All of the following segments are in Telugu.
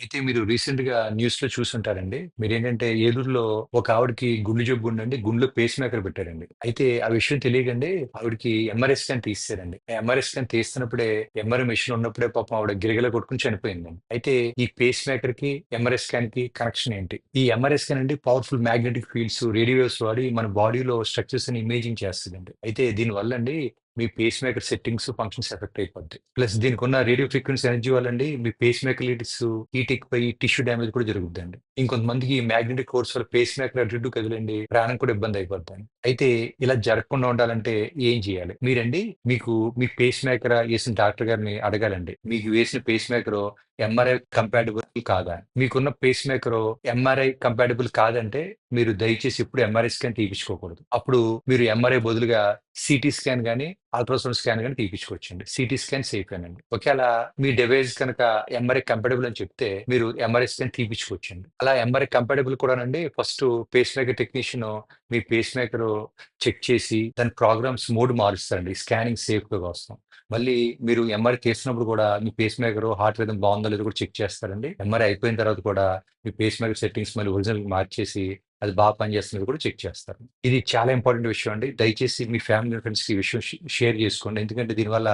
అయితే మీరు రీసెంట్‌గా న్యూస్‌లో చూసుంటారండి. మీరేంటంటే ఏలూరులో ఒక ఆవిడకి గుండె జబ్బు ఉండండి. గుండెలో పేస్ మేకర్ పెట్టారండి. అయితే ఆ విషయం తెలియకండి ఆవిడకి ఎంఆర్ఐ స్కాన్ తీసేసారండి. ఎంఆర్ఐ స్కాన్ తీస్తున్నప్పుడే ఎంఆర్ఐ మెషిన్ ఉన్నప్పుడే పాపం ఆవిడ గిలగిల కొట్టుకొని చనిపోయిందండి. అయితే ఈ పేస్ ఎంఆర్ఎస్ ఎంఆర్ఐ స్కాన్‌కి కనెక్షన్ ఏంటి? ఈ ఎంఆర్ఐ స్కాన్ అండి powerful magnetic fields, radio waves వాడి మన బాడీలో స్ట్రక్చర్స్‌ని ఇమేజింగ్ చేస్తదండి. అయితే దీనివల్ల అండి మీ pacemaker settings, functions effect అయిపోద్ది. ప్లస్ దీనికి ఉన్న రేడియో ఫ్రీక్వెన్సీ ఎనర్జీ వల్లండి మీ పేస్ మేకర్ లీడ్స్ హీట్ ఎక్కువయి టిష్యూ డ్యామేజ్ కూడా జరుగుద్దండి. ఇంకొంతమందికి మ్యాగ్నెటిక్ కోర్స్ వల్ల పేస్ మేకర్ అడ్డు కదలండి ప్రాణం కూడా ఇబ్బంది అయిపోద్ది అయితే ఇలా జరగకుండా ఉండాలంటే ఏం చేయాలి? మీరండి మీకు మీ పేస్ మేకర్ వేసిన డాక్టర్ గారిని అడగాలండి. మీకు వేసిన పేస్ మేకరు ఎంఆర్ఐ కంపాటిబుల్ కాదా? మీకున్న పేస్ మేకరు ఎంఆర్ఐ కంపాటిబుల్ కాదంటే మీరు దయచేసి ఎప్పుడు ఎంఆర్ఐ స్కాన్ తీపించుకోకూడదు. అప్పుడు మీరు ఎంఆర్ఐ బదులుగా సిటీ స్కాన్ కానీ అల్ట్రాసౌండ్ స్కాన్ కానీ తీపించుకోవచ్చండి. సిటీ స్కాన్ సేఫేనండి. ఒకేళ మీ డివైస్ కనుక ఎంఆర్ఐ కంపాటిబుల్ అని చెప్తే మీరు ఎంఆర్ఐ స్కాన్ తీపించుకోవచ్చండి. అలా ఎంఆర్ఐ కంపాటిబుల్ కూడానండి ఫస్ట్ పేస్ మేకర్ టెక్నీషియన్ మీ పేస్ మేకరు చెక్ చేసి దాని ప్రోగ్రామ్స్ మోడ్ మారుస్తారండి. స్కానింగ్ సేఫ్‌గా కోసం. మళ్ళీ మీరు ఎంఆర్ఐ చేసినప్పుడు కూడా మీ పేస్ మేకర్ హార్ట్ రిథమ్ ఉందో లేదో కూడా చెక్ చేస్తారండి. ఎంఆర్ఐ అయిపోయిన తర్వాత కూడా మీ పేస్ మేకర్ సెట్టింగ్స్ మళ్ళీ ఒరిజినల్ మార్చేసి అది బాగా పనిచేస్తున్నది కూడా చెక్ చేస్తారు. ఇది చాలా ఇంపార్టెంట్ విషయం అండి. దయచేసి మీ ఫ్యామిలీ ఫ్రెండ్స్ ఈ విషయం షేర్ చేసుకోండి. ఎందుకంటే దీనివల్ల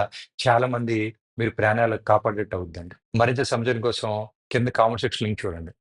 చాలా మంది మీరు ప్రాణాలు కాపాడేట్టు అవుద్దండి. మరింత సమాచారం కోసం కింద కామెంట్ సెక్షన్ లింక్ చూడండి.